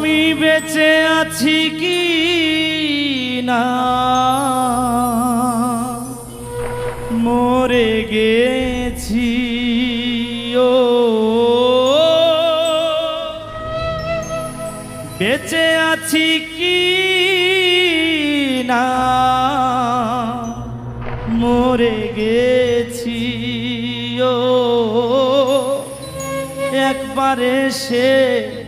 আমি বেঁচে আছি কি না? মরে গেছি, ও। বেঁচে আছি কি না? মরে গেছি, ও। একবারে এসে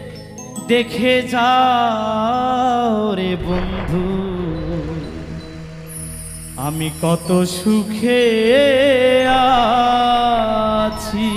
দেখে যাও রে বন্ধু। আমি কত সুখে আছি।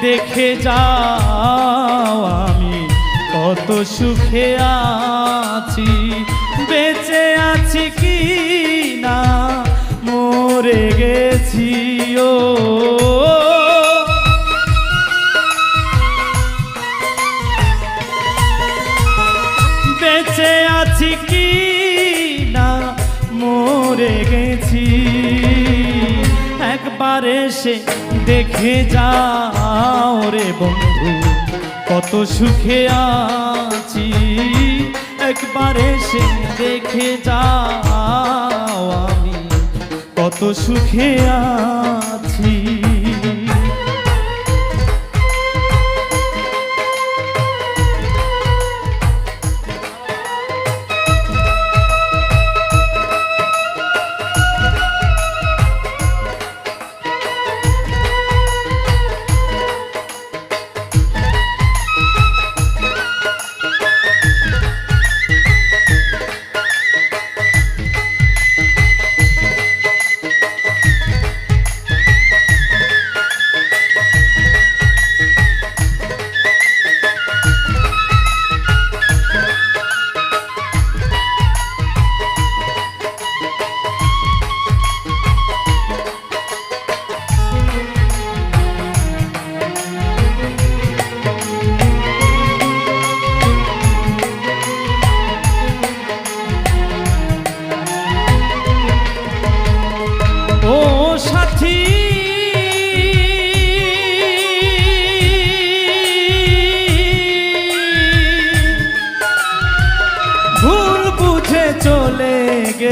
দেখে যাও আমি কত সুখে আছি বেঁচে আছি কি না? মরে গেছি ও একবার এসে দেখে যাও রে বন্ধু, কত সুখে আছি। একবার এসে দেখে যাও আমি, কত সুখে আছি।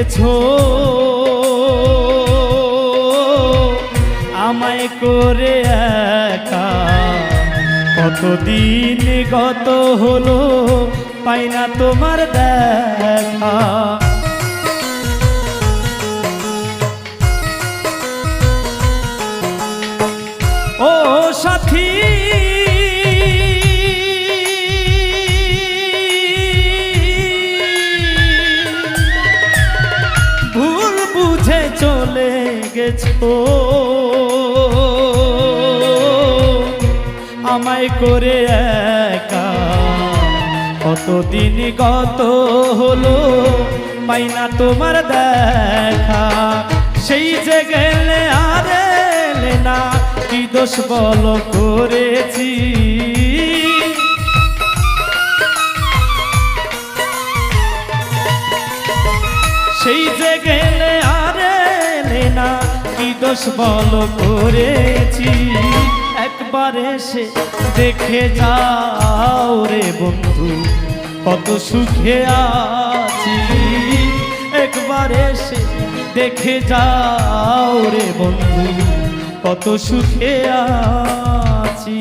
গেছো আমায় করে একা কতদিন গত হলো পাই না তোমার দেখা। আমায় করে একা। কতদিন কত হলো, পাই না তোমার দেখা। সেই যে গেলে আর না, কি দোষ বল করেছি? সেই যে গেলে আর না, কি দোষ বল করেছি? একবার এসে দেখে যাও রে বন্ধু, কত সুখে আছি। একবার এসে দেখে যাও রে বন্ধু, কত সুখে আছি।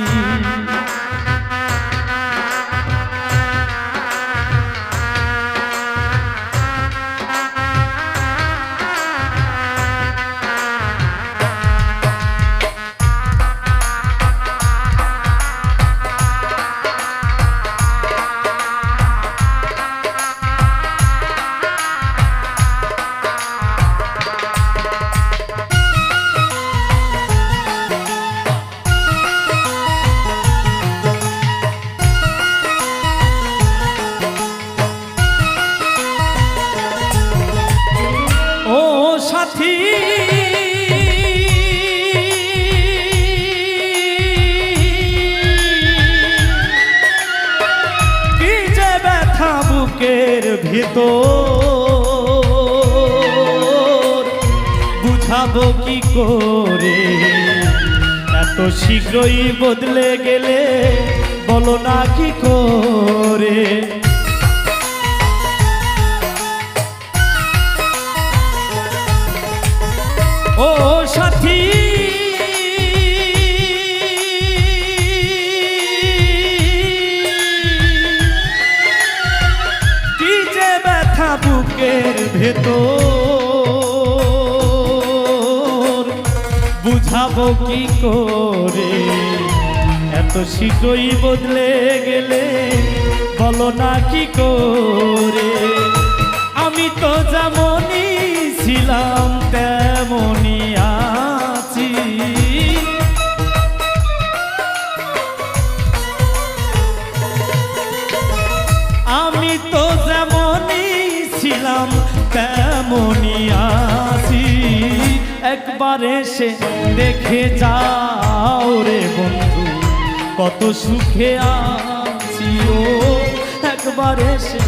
ভেতর বুঝাবো কি করে? এত শীঘ্রই বদলে গেলে বলো না কি করে? ও ভেতর বুঝাবো কি করে? এত শীঘ্রই বদলে গেলে বলো না কি করে? আমি তো যেমনই ছিলাম, তেমনই আছি। আমি তো যেমনই ছিলাম তেমনই আছি। একবার এসে দেখে যাও রে বন্ধু, কত সুখে আছি ও। একবার এসে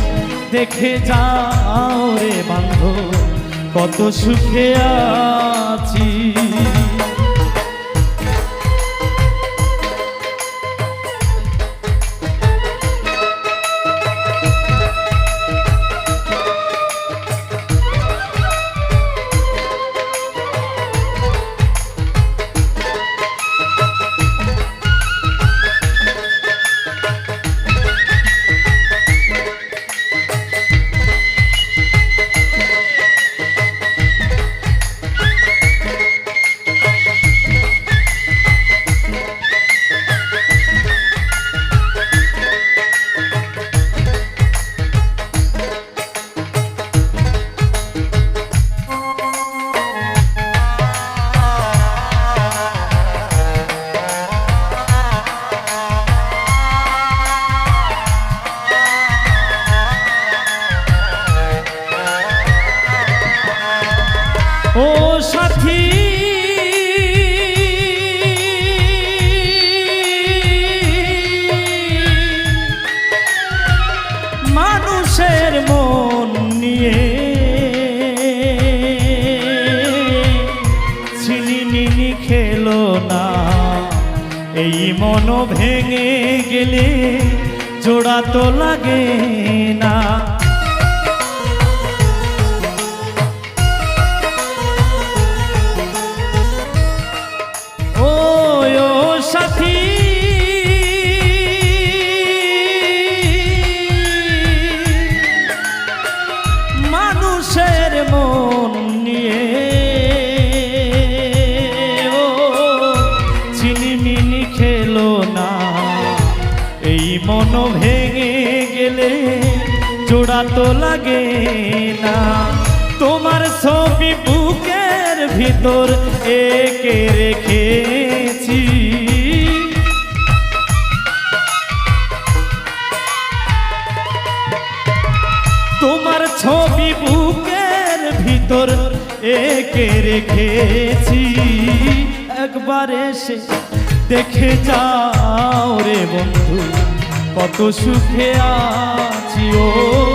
দেখে যাও রে বন্ধু কত সুখে আছি। এই মন ভেঙে গেলে জোড়া তো লাগে না। লাগে না। তোমার ছবি বুকের ভিতর একে রেখেছি। তোমার ছবি বুকের ভিতর একে রেখেছি। একবার এসে দেখে যাও রে বন্ধু, কত সুখে আছি ও।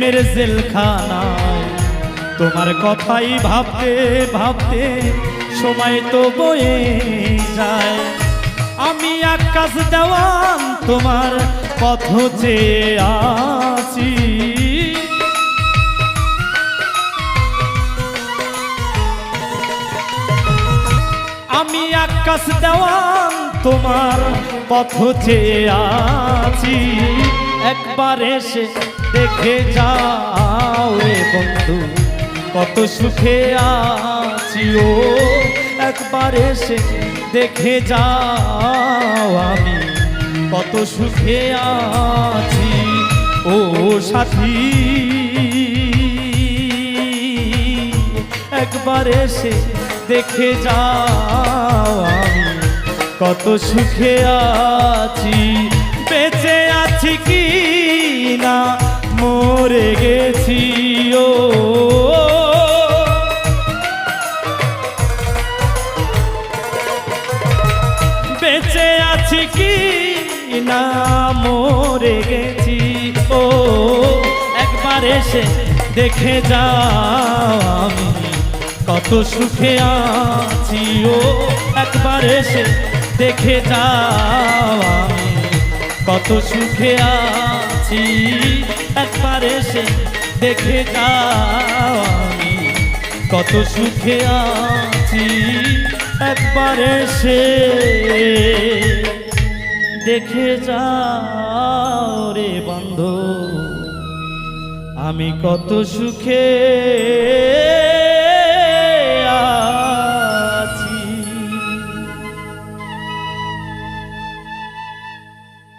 প্রেমের জেলখানায়। তোমার কথাই ভাবতে ভাবতে সময় তো বয়ে যায়। আমি আকাশ দেওয়ান তোমার পথ চেয়ে আছি। আমি আকাশ দেওয়ান তোমার পথ চেয়ে আছি। একবার এসে দেখে যাও রে বন্ধু, কত সুখে আছি ও। একবার এসে দেখে যাও আমি, কত সুখে আছি ও সাথী। একবার এসে দেখে যাও আমি, কত সুখে আছি। বেঁচে আছি কি না? মরে গেছি, ও। বেঁচে আছি কি না, মরে গেছি, ও। একবার এসে দেখে যাও আমি, কত সুখে আছি, ও। একবার এসে দেখে যাও আমি, কত সুখে আছি। একবার এসে দেখে যাও আমি। কত সুখে আছি। একবার এসে দেখে যাও রে বন্ধু। আমি কত সুখে